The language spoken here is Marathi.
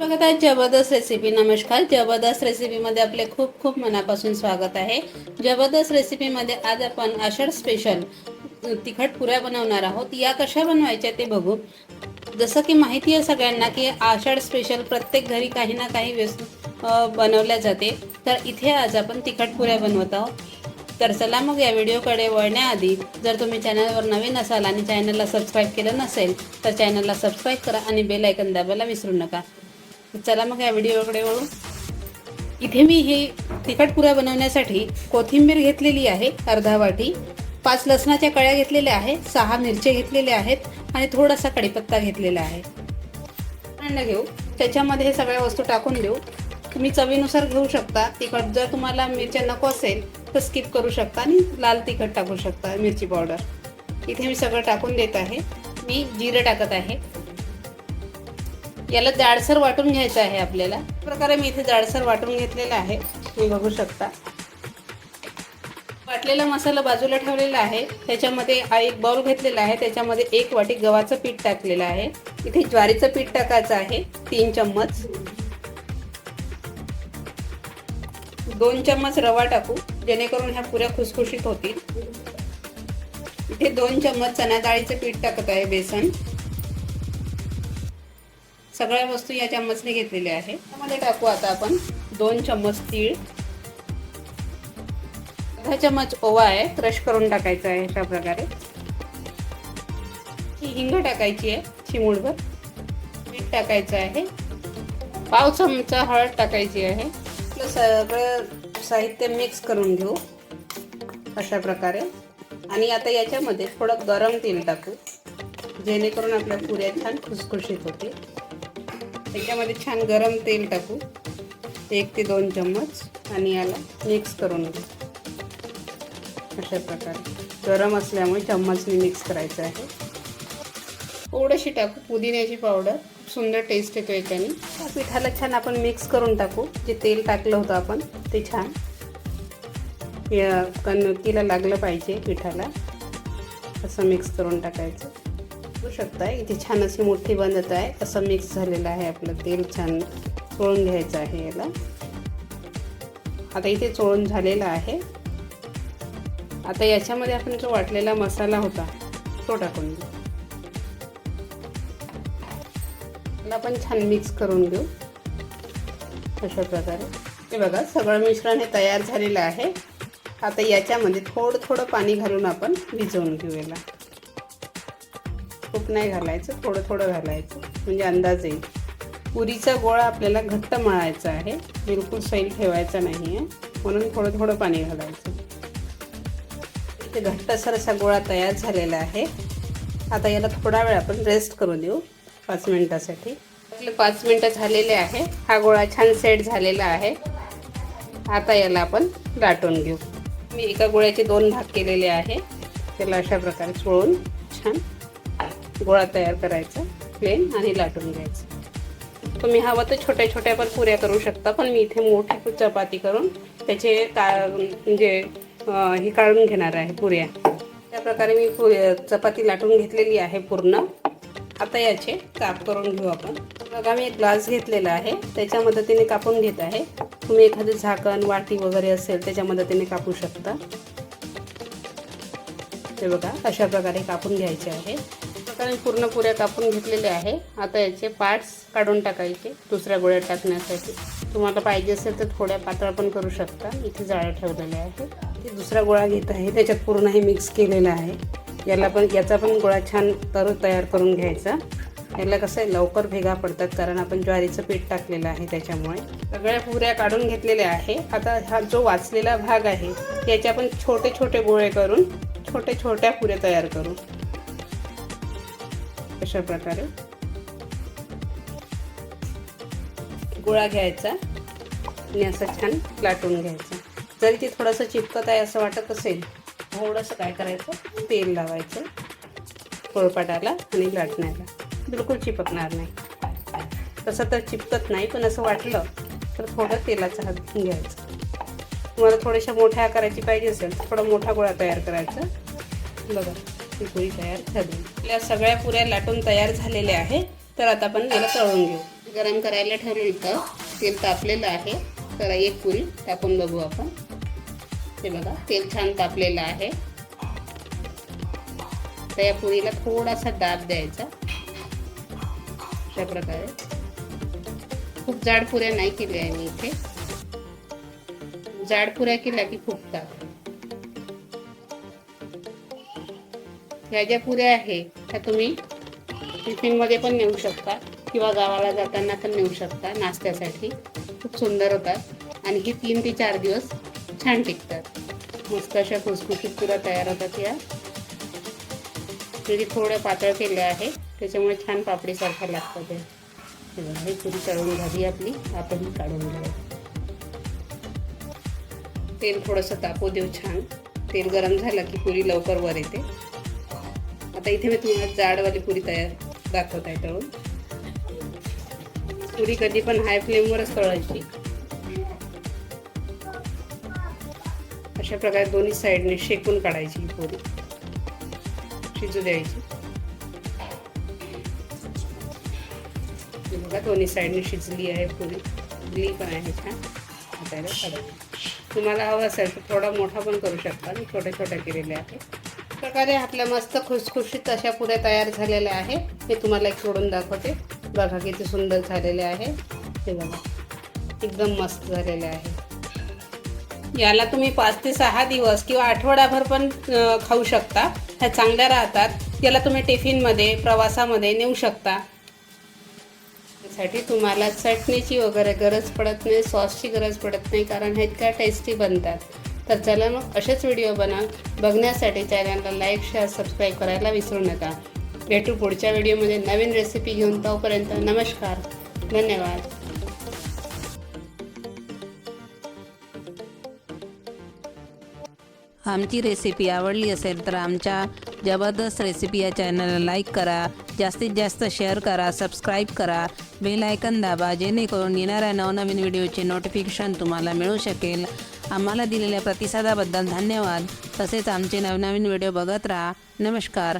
बघत आहे जबरदस्त रेसिपी नमस्कार. जबरदस्त रेसिपीमध्ये आपले खूप खूप मनापासून स्वागत आहे. जबरदस्त रेसिपीमध्ये आज आपण आषाढ स्पेशल तिखट पुऱ्या बनवणार आहोत. या कशा बनवायच्या ते बघू. जसं की माहिती आहे सगळ्यांना की आषाढ स्पेशल प्रत्येक घरी काही ना काही व्यस्त बनवल्या जाते. तर इथे आज आपण तिखट पुऱ्या बनवत आहोत. तर चला मग या व्हिडिओकडे वळण्याआधी जर तुम्ही चॅनलवर नवीन असाल आणि चॅनलला सबस्क्राईब केलं नसेल तर चॅनलला सबस्क्राईब करा आणि बेल ऐकन दाबायला विसरू नका. चला मग या व्हिडिओकडे वळू. इथे मी ही तिखट पुऱ्या बनवण्यासाठी कोथिंबीर घेतलेली आहे अर्धा वाटी. पाच लसणाच्या कळ्या घेतलेल्या आहे सहा मिरचे घेतलेल्या आहेत आणि थोडासा कढीपत्ता घेतलेला आहे. अंड घेऊ. त्याच्यामध्ये हे सगळ्या वस्तू टाकून देऊ. तुम्ही चवीनुसार घेऊ शकता. तिखट जर तुम्हाला मिरच्या नको असेल तर स्किप करू शकता आणि लाल तिखट टाकू शकता मिरची पावडर इथे मी सगळं टाकून देत आहे. मी जिरं टाकत आहे. याला जाडसर वाटून घ्यायचं आहे आपल्याला. प्रकारे मी इथे जाडसर वाटून घेतलेला आहे. तुम्ही बघू शकता. वाटलेला मसाला बाजूला ठेवलेला आहे. त्याच्यामध्ये एक बाउल घेतलेला आहे. त्याच्यामध्ये एक वाटी गव्हाचं पीठ टाकलेलं आहे. इथे ज्वारीचं पीठ टाकायचं आहे. तीन चम्मच. दोन चम्मच रवा टाकू जेणेकरून ह्या पुऱ्या खुसखुशीत होतील. इथे दोन चम्मच चणा डाळीचं पीठ टाकत आहे बेसन. सगळ्या वस्तू या चम्मचने घेतलेल्या आहे त्यामध्ये टाकू आता आपण दोन चम्मच तीळ. अर्धा चम्मच ओवा आहे क्रश करून टाकायचा आहे अशा प्रकारे. ही हिंग टाकायची आहे चिमूडभर मीठ टाकायचं आहे. पाव चमचा हळद टाकायची आहे. सगळं साहित्य मिक्स करून घेऊ. अशा प्रकारे. आणि आता याच्यामध्ये थोडं गरम तेल टाकू. जेणेकरून आपल्या पुऱ्या छान खुसखुशीत होते त्याच्यामध्ये छान गरम तेल टाकू. एक ते दोन चम्मच आणि याला मिक्स करून घेऊ अशा प्रकारे. गरम असल्यामुळे चम्मचने मिक्स करायचं आहे. थोडीशी टाकू पुदिन्याची पावडर सुंदर टेस्ट येतो याच्याने. पिठाला छान आपण मिक्स करून टाकू. जे तेल टाकलं होतं आपण ते छान. या कणकीला लागलं पाहिजे पिठाला. असं मिक्स करून टाकायचं. बघू शकता. इथे छान अशी मोठी बनत आहे. असं मिक्स झालेलं आहे आपलं तेल छान चोळून घ्यायचं आहे याला. आता इथे चोळून झालेलं आहे. आता याच्यामध्ये आपण जो वाटलेला मसाला होता तो टाकून घेऊ याला पण छान मिक्स करून घेऊ अशा प्रकारे. हे बघा सगळं मिश्रण हे तयार झालेलं आहे. आता याच्यामध्ये थोडं थोडं पाणी घालून आपण भिजवून घेऊ याला. खूप नाही घालायचं थोडं थोडं घालायचं म्हणजे अंदाज येईल. पुरीचा गोळा आपल्याला घट्ट मळायचा आहे बिलकुल सैल ठेवायचा नाही आहे म्हणून थोडं थोडं पाणी घालायचं. इथे घट्टसर असा गोळा तयार झालेला आहे. आता याला थोडा वेळ आपण रेस्ट करू देऊ पाच मिनटासाठी. आपले पाच मिनटं झालेले आहे. हा गोळा छान सेट झालेला आहे. आता याला आपण लाटून घेऊ. मी एका गोळ्याचे दोन भाग केलेले आहे. त्याला अशा प्रकारे सोळून छान गोळा तयार करायचा प्लेन आणि लाटून घ्यायचं. तुम्ही हवं तर छोट्या छोट्या पण पुऱ्या करू शकता पण मी इथे मोठी चपाती करून त्याचे का म्हणजे हे काढून घेणार आहे पुऱ्या. त्या प्रकारे मी पु चपाती लाटून घेतलेली आहे पूर्ण. आता याचे काप करून घेऊ आपण. बघा मी एक ग्लास घेतलेला आहे. त्याच्या मदतीने कापून घेत आहे. तुम्ही एखादं झाकण वाटी वगैरे असेल त्याच्या मदतीने कापू शकता. ते बघा अशा प्रकारे कापून घ्यायचे आहे. प्रकारे पूर्ण पुऱ्या कापून घेतलेल्या आहे. आता याचे पार्ट्स काढून टाकायचे दुसऱ्या गोळ्या टाकण्यासाठी. तुम्हाला पाहिजे असेल तर थोड्या पातळ पण करू शकता. इथे जाळ्या ठेवलेल्या आहे. दुसरा गोळा घेत आहे. त्याच्यात पूर्ण हे मिक्स केलेलं आहे. याला पण याचा पण गोळा छान तर तयार करून घ्यायचा. याला कसं आहे लवकर भेगा पडतात कारण आपण ज्वारीचं पीठ टाकलेलं आहे त्याच्यामुळे. सगळ्या पुऱ्या काढून घेतलेल्या आहे. आता हा जो वाचलेला भाग आहे याचे आपण छोटे छोटे गोळे करून छोटे छोट्या पुऱ्या तयार करू. अशा प्रकारे. गोळा घ्यायचा आणि असं छान लाटून घ्यायचं. जरी ते थोडंसं चिपकत आहे असं वाटत असेल थोडंसं काय करायचं? तेल लावायचं पोळपाटाला आणि लाटण्याला. बिलकुल चिपकणार नाही. तसं तर चिपकत नाही पण असं वाटलं तर थोडं तेलाचा हात घ्यायचा घ्यायचं. तुम्हाला थोड्याशा मोठ्या आकाराची पाहिजे असेल थोडा मोठा गोळा तयार करायचा. बघा. ही पुरी तयार झाली. आपल्या सगळ्या पुऱ्या लाटून तयार झालेल्या आहे तर आता आपण याला तळून घेऊ. गरम करायला ठेवलं होतं तेल तापलेलं आहे. तर एक पुरी टाकून बघू आपण. ते बघा तेल छान तापलेलं आहे. तर या पुरीला थोडासा दाब द्यायचा. अशा प्रकारे. खूप जाड पुऱ्या नाही केल्या आहे मी इथे. जाड पुऱ्या केल्या की फुगतात ह्या ज्या पुऱ्या आहे त्या तुम्ही टिफिनमध्ये पण नेऊ शकता किंवा गावाला जाताना पण नेऊ शकता नाश्त्यासाठी. खूप सुंदर होतात आणि ही तीन ते चार दिवस छान टिकतात. मस्त अशा खुसखुशीत पुऱ्या तयार होतात या. पुरी थोड्या पातळ केल्या आहे त्याच्यामुळे छान पापडीसारख्या लागतात ते. हे पुरी तळून झाली आपली आपण काढून घ्या तेल थोडंसं तापू देऊ छान. तेल गरम झालं की पुरी लवकर वर येते. आता इथे मी तुम्हाला जाडवाली पुरी तयार दाखवत आहे तळून. पुरी कधी पण हाय फ्लेमवरच तळायची. अशा प्रकारे दोन्ही साईडने शेकून काढायची ही पुरी. शिजू द्यायची. बघा दोन्ही साईडने शिजली आहे पुरी. शिजली पण आहे छान. हाताला काढायची तुम्हाला हवं असेल तर थोडा मोठा पण करू शकता. मी छोट्या छोट्या केलेल्या आहेत प्रकारे आपल्या मस्त खुसखुशीत अशा पुऱ्या तयार झालेल्या आहे मी तुम्हाला एक सोडून दाखवते. बघा किती सुंदर झालेले आहे. हे बघा. एकदम मस्त झालेले आहे. याला तुम्ही पाच ते सहा दिवस किंवा आठवडाभर पण खाऊ शकता. ह्या चांगल्या राहतात. याला तुम्ही टिफिनमध्ये प्रवासामध्ये नेऊ शकता. त्यासाठी तुम्हाला चटणीची वगैरे गरज पडत नाही सॉसची गरज पडत नाही कारण हे इतक्या टेस्टी बनतात. तर चला मग असेच व्हिडिओ बना बघण्यासाठी चॅनलला लाईक शेअर सबस्क्राईब करायला विसरू नका. भेटू पुढच्या व्हिडिओमध्ये नवीन रेसिपी घेऊन तोपर्यंत नमस्कार. धन्यवाद. आमची रेसिपी आवडली असेल तर आमच्या जबरदस्त रेसिपी या चॅनलला लाईक करा. जास्तीत जास्त शेअर करा सबस्क्राईब करा. बेल आयकन दाबा जेणेकरून येणाऱ्या नवनवीन व्हिडिओचे नोटिफिकेशन तुम्हाला मिळू शकेल. आम्हाला दिलेल्या प्रतिसादाबद्दल धन्यवाद. तसेच आमचे नवनवीन व्हिडिओ बघत राहा. नमस्कार.